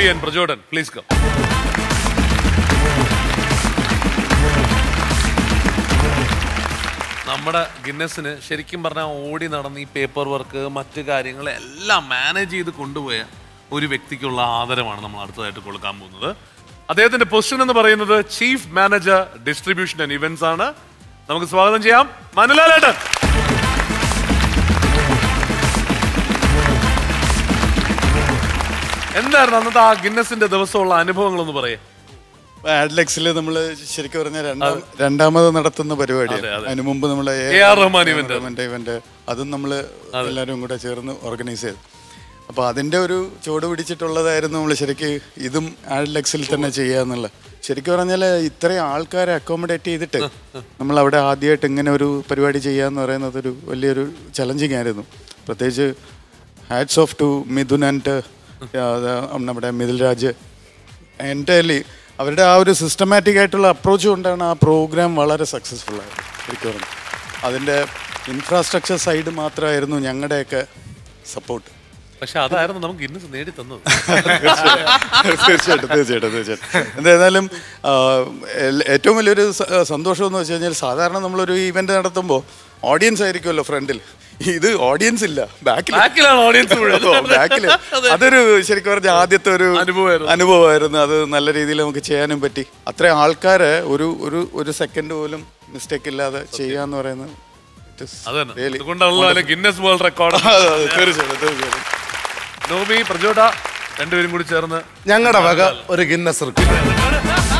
Noby and Prajod please come നമ്മുടെ ഗിന്നസിന് ശരിക്കും പറഞ്ഞാൽ ഓടി നടന്ന് ഈ പേപ്പർ വർക്ക് മറ്റു കാര്യങ്ങളെല്ലാം മാനേജ് ചെയ്ത് കൊണ്ടുപോയ ഒരു വ്യക്തിക്കുള്ള ആദരമാണ് നമ്മൾ അടുത്തതായിട്ട് കൊടുക്കാൻ പോകുന്നത്. അദ്ദേഹത്തിന്റെ പൊസിഷൻ എന്ന് പറയുന്നത് chief manager distribution and events ആണ്. നമുക്ക് സ്വാഗതം ചെയ്യാം. മനുലാലേട്ടൻ. എന്തായിരുന്നു അന്നത്തെ ആ ഗിന്നസിന്റെ ദിവസമുള്ള അനുഭവങ്ങൾ ഒന്ന് പറയേ. ആഡ്ലക്സിൽ നമ്മൾ ശരിക്കും പറഞ്ഞ രണ്ടാം രണ്ടാമത് നടത്തുന്ന പരിപാടി അതെ, അതെ. അതിനു മുമ്പ് നമ്മൾ. ഇവന്റ് അതും നമ്മൾ എല്ലാവരും കൂടെ ചേർന്ന് ഓർഗനൈസ് ചെയ്തു. അപ്പോൾ അതിന്റെ ഒരു ചുവട് പിടിച്ചിട്ടുള്ളതായിരുന്നു നമ്മൾ ശരിക്ക് ഇതും ആഡ്ലക്സിൽ തന്നെ ചെയ്യാന്നുള്ള ശരിക്കും പറഞ്ഞാൽ ഇത്രയും ആൾക്കാരെ അക്കോമഡേറ്റ് ചെയ്തിട്ട് നമ്മൾ അവിടെ ആദ്യമായിട്ട് ഇങ്ങനെ ഒരു പരിപാടി ചെയ്യാന്ന് പറയുന്നത് ഒരു വലിയൊരു ചലഞ്ചിങ് ആയിരുന്നു. പ്രത്യേകിച്ച് hats off to Mithun and നമ്മുടെ മിഥുൽ രാജ്. എന്റയർലി അവരുടെ ആ ഒരു സിസ്റ്റമാറ്റിക് ആയിട്ടുള്ള അപ്രോച്ച് കൊണ്ടാണ് ആ പ്രോഗ്രാം വളരെ സക്സസ്ഫുൾ ആയത് ശരിക്കും. അതിന്റെ ഇൻഫ്രാസ്ട്രക്ചർ സൈഡ് മാത്രമായിരുന്നു ഞങ്ങളുടെയൊക്കെ സപ്പോർട്ട് പക്ഷെ അതായിരുന്നു നമുക്ക് ഇന്ന് നേടി തന്നത്. തീർച്ചയായിട്ടും തീർച്ചയായിട്ടും തീർച്ചയായിട്ടും. എന്തായാലും ഏറ്റവും വലിയൊരു സന്തോഷം എന്ന് വെച്ച് കഴിഞ്ഞാൽ സാധാരണ നമ്മളൊരു ഇവന്റ് നടത്തുമ്പോൾ ഓഡിയൻസ് ആയിരിക്കുമല്ലോ ഫ്രണ്ടിൽ ഇത് ഓഡിയൻസ് ഇല്ല. ബാക്കിൽ ബാക്കിലാണ് ഓഡിയൻസ് ബാക്കിൽ ബാക്കിൽ. അതൊരു ശരിക്കും പറഞ്ഞ ആദ്യത്തെ ഒരു അനുഭവമായിരുന്നു. അനുഭവമായിരുന്നു. അത് നല്ല രീതിയിൽ നമുക്ക് ചെയ്യാനും പറ്റി. അത്രയും ആൾക്കാരെ ഒരു ഒരു ഒരു സെക്കൻഡ് പോലും മിസ്റ്റേക്ക് ഇല്ലാതെ ചെയ്യാന്ന് പറയുന്നത് Guinness world record Noby Prajod രണ്ടുപേരും കൂടി ചേർന്ന് ഞങ്ങളുടെ വക ഒരു ഗിന്നസ് റെക്കോർഡ്